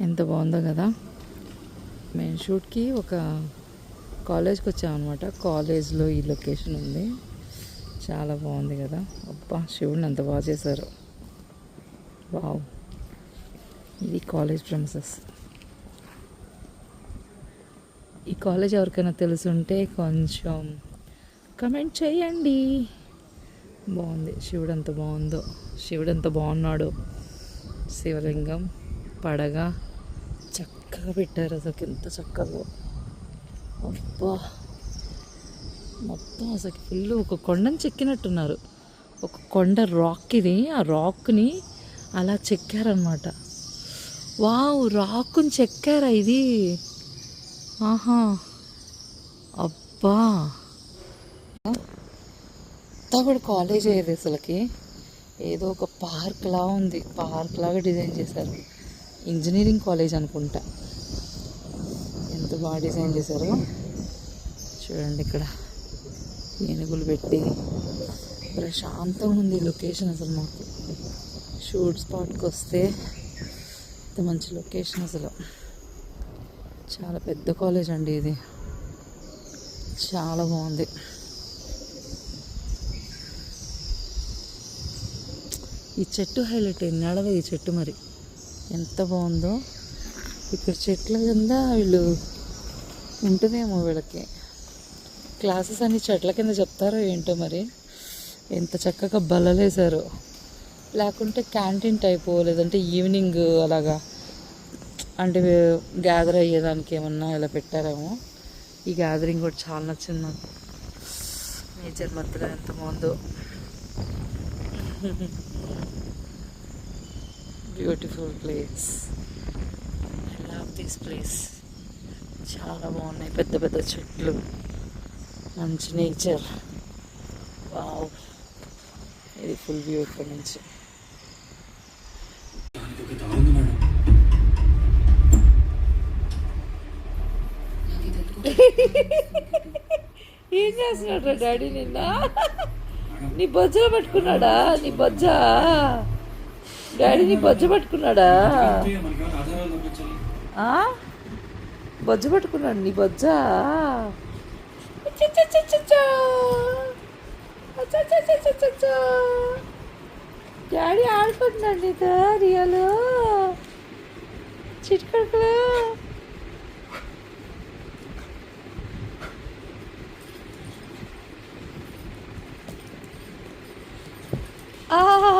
ఎంత బాగుందో కదా. మేము షూట్కి ఒక కాలేజ్కి వచ్చామన్నమాట కాలేజ్లో ఈ లొకేషన్ ఉంది. చాలా బాగుంది కదా. అబ్బా శివుడిని అంత బాగా చేశారు. వావ్. ఇది కాలేజ్ ప్రమిసెస్ ఈ కాలేజ్ ఎవరికైనా తెలుసుంటే కొంచెం కమెంట్ చేయండి. బాగుంది. శివుడు ఎంత బాగుందో. శివుడు ఎంత బాగున్నాడు. శివలింగం. పడగా. చక్కగా పెట్టారు అసలు. ఎంత చక్కగా. అబ్బా. మొత్తం అసలు ఫుల్ ఒక కొండని చెక్కినట్టున్నారు. ఒక కొండ రాక్ ఇది ఆ రాక్ని అలా చెక్కారనమాట వావ్ రాక్ని చెక్కారా ఇది? ఆహా. అబ్బా. అంతా కూడా కాలేజ్ అయ్యేది అసలుకి. ఏదో ఒక పార్క్ లా ఉంది. పార్క్ లాగా డిజైన్ చేశారు. ఇంజనీరింగ్ కాలేజ్ అనుకుంటా. ఎంత బాగా డిజైన్ చేశారో. చూడండి ఇక్కడ. ఏనుగులు పెట్టి ప్రశాంతంగా ఉంది లొకేషన్ అసలు మాకు. షూట్ స్పాట్కి వస్తే ఇంత మంచి లొకేషన్ అసలు. చాలా పెద్ద కాలేజ్ అండి ఇది. చాలా బాగుంది. ఈ చెట్టు హైలైట్ ఎన్నాడవ ఈ చెట్టు మరి? ఎంత బాగుందో. ఇక్కడ చెట్ల కింద వీళ్ళు ఉంటుందేమో వీళ్ళకి. క్లాసెస్ అన్ని చెట్ల కింద చెప్తారో ఏంటో మరి. ఎంత చక్కగా బల్లలేశారు లేకుంటే క్యాంటీన్ టైపు లేదంటే ఈవినింగ్ అలాగా అంటే గ్యాదర్ అయ్యేదానికి ఏమన్నా ఇలా పెట్టారేమో. ఈ గ్యాదరింగ్ కూడా చాలా నచ్చింది నాకు. నేచర్ మధ్యలో ఎంత బాగుందో. Beautiful place I love this place చాలా బాగున్నాయి. పెద్ద పెద్ద చెట్లు. మంచి నేచర్. వావ్. ఇది ఫుల్ వ్యూ ఇక్కడ నుంచి. ఏం చేస్తున్నాడు డాడీ నిన్న? నీ బొజ్జ పెట్టుకున్నాడా? నీ బజ్జా? డాడీని బొజ్జ పట్టుకున్నాడా? బొజ్జ పట్టుకున్నాడు నీ బొజ్జ? డాడీ ఆడుకుంటున్నాడు నీతో రియలు. చిట్కడుకులు. ఆహా.